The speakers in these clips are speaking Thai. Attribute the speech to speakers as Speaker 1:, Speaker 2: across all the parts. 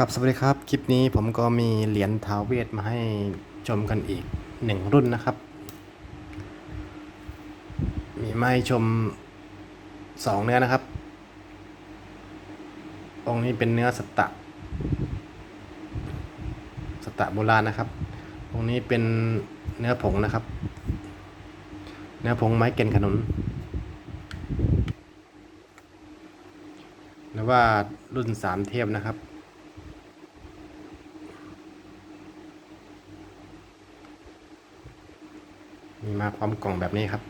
Speaker 1: ครับสวัสดีครับ คลิปนี้ผมก็มีเหรียญท้าวเวทมาให้ชมกันอีกหนึ่งรุ่นนะครับ มีไม้ชมสองเนื้อนะครับ องค์นี้เป็นเนื้อสตะ สตะโบราณนะครับ องค์นี้เป็นเนื้อผงนะครับ เนื้อผงไม้เก่นขนุนหรือว่ารุ่นสามเทพนะครับ มีมาพร้อมกล่องแบบนี้ครับ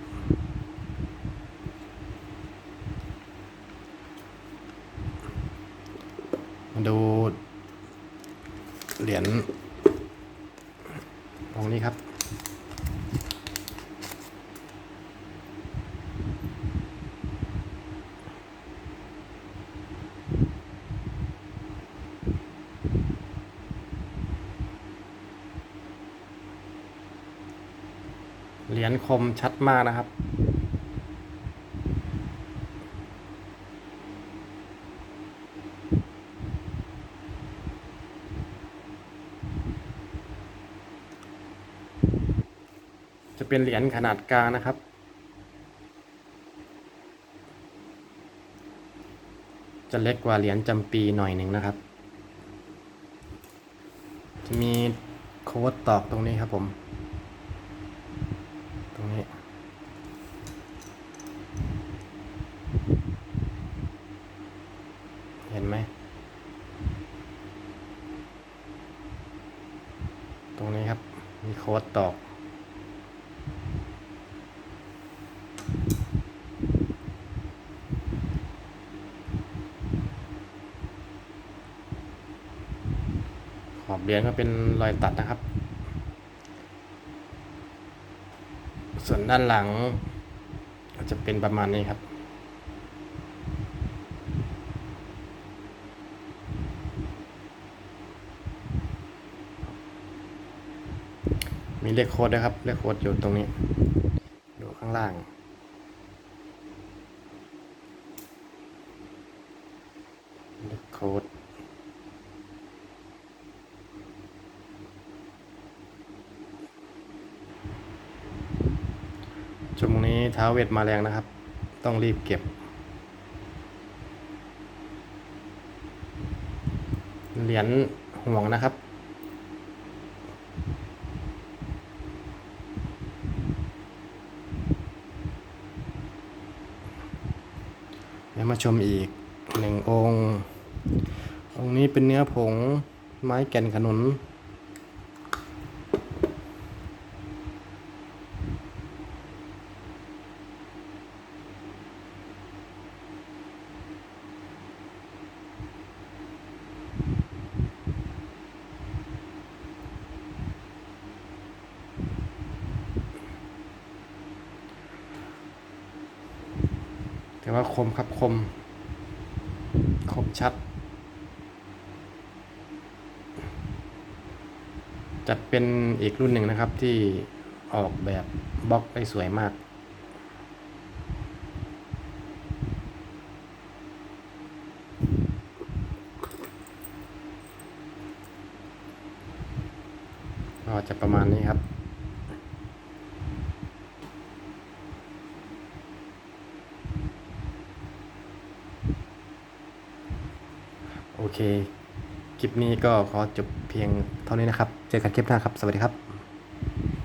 Speaker 1: มาดู เหรียญองค์นี้ครับ เหรียญคมชัดมากนะครับ จะเป็นเหรียญขนาดกลางนะครับจะเล็กกว่าเหรียญจำปีหน่อยหนึ่งนะครับ จะมีโค้ดตอกตรงนี้ครับผม ตรงนี้ เห็นไหม ตรงนี้ครับ มีโค้ดตอก ขอบเหรียญก็เป็นรอยตัดนะครับ ส่วนด้านหลัง ก็จะเป็นประมาณนี้ครับ มีเลขโค้ดด้วยครับ เลขโค้ดอยู่ตรงนี้อยู่ข้างล่าง เลขโค้ดช่วงนี้ท้าเวทมาแรงนะครับ ต้องรีบเก็บ เหรียญห่วงนะครับ เดี๋ยวมาชมอีกหนึ่งองค์ องค์นี้เป็นเนื้อผงไม้แก่นขนุน แต่ว่าคมครับคม คมชัดจัดเป็นอีกรุ่นหนึ่งนะครับที่ออกแบบบล็อกได้สวยมากก็จะประมาณนี้ครับ โอเค คลิปนี้ก็ขอจบเพียงเท่านี้นะครับ เจอกันคลิปหน้าครับ สวัสดีครับ